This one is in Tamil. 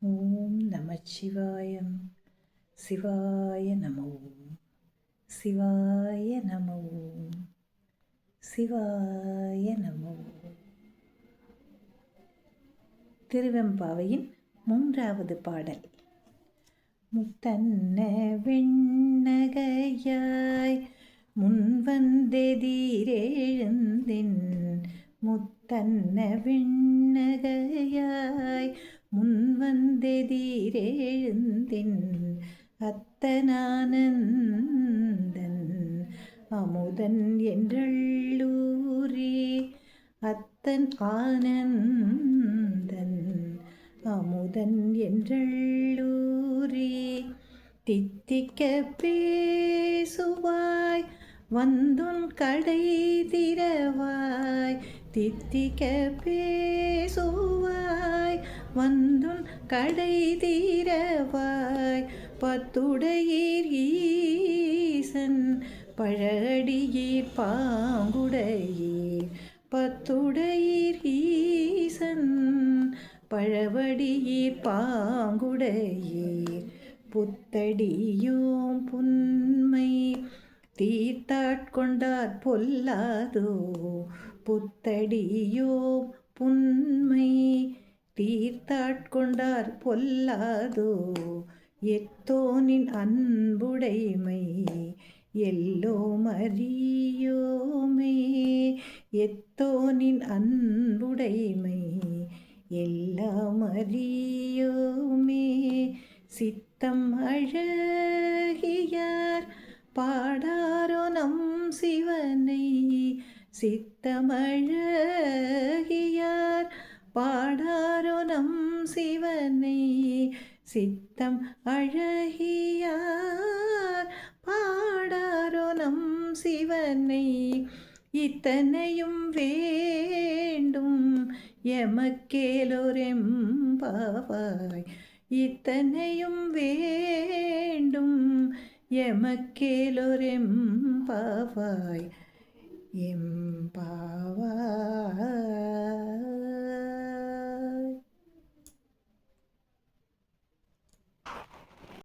ஓம் நம சிவாயம். சிவாய நம ஓம். சிவாய நம ஓம். சிவாய நம ஓம். திருவெம்பாவையின் மூன்றாவது பாடல். முத்தன்ன வெண்ணகையாய் முன்வந்தெதிரெழுந்தின் முத்தன்ன விண்ணகையாய் முன்வந்தெதிரேழுந்தின் அத்தனானந்தன் அமுதன் என்றள்ளூரே அத்தன் ஆனந்தன் அமுதன் என்றள்ளூரே தித்திக்க பேசுவாய் வந்துன் கடை திறவாய் தித்திக்க பேசுவாய். வந்துன் கடை தீரவாய். பத்துடையீர் ஈசன் பழடியீர் பாங்குடையீர். பத்துடையீர் ஈசன் பழவடியீர் பாங்குடையீர். புத்தடியோம் புன்மை தீர்த்தாட்கொண்டார் பொல்லாதோ. புத்தடியோம் புன்மை தீர்த்தாட்கொண்டார் பொல்லாதோ? எத்தோனின் அன்புடைமை எல்லோம் அறியோமே. எத்தோனின் அன்புடைமை எல்லாம் அறியோமே. சித்தம் அழகியார் பாடாரோ நம் சிவனை. சித்தமழகிய பாடாரோ நம் சிவனை. சித்தம் அழகியார். பாடாரோ நம் சிவனை. இத்தனையும் வேண்டும் எமக்கேலோரெம்பாவாய். இத்தனையும் வேண்டும் எமக்கேலோரெம்பாவாய். எம்பாவாய்.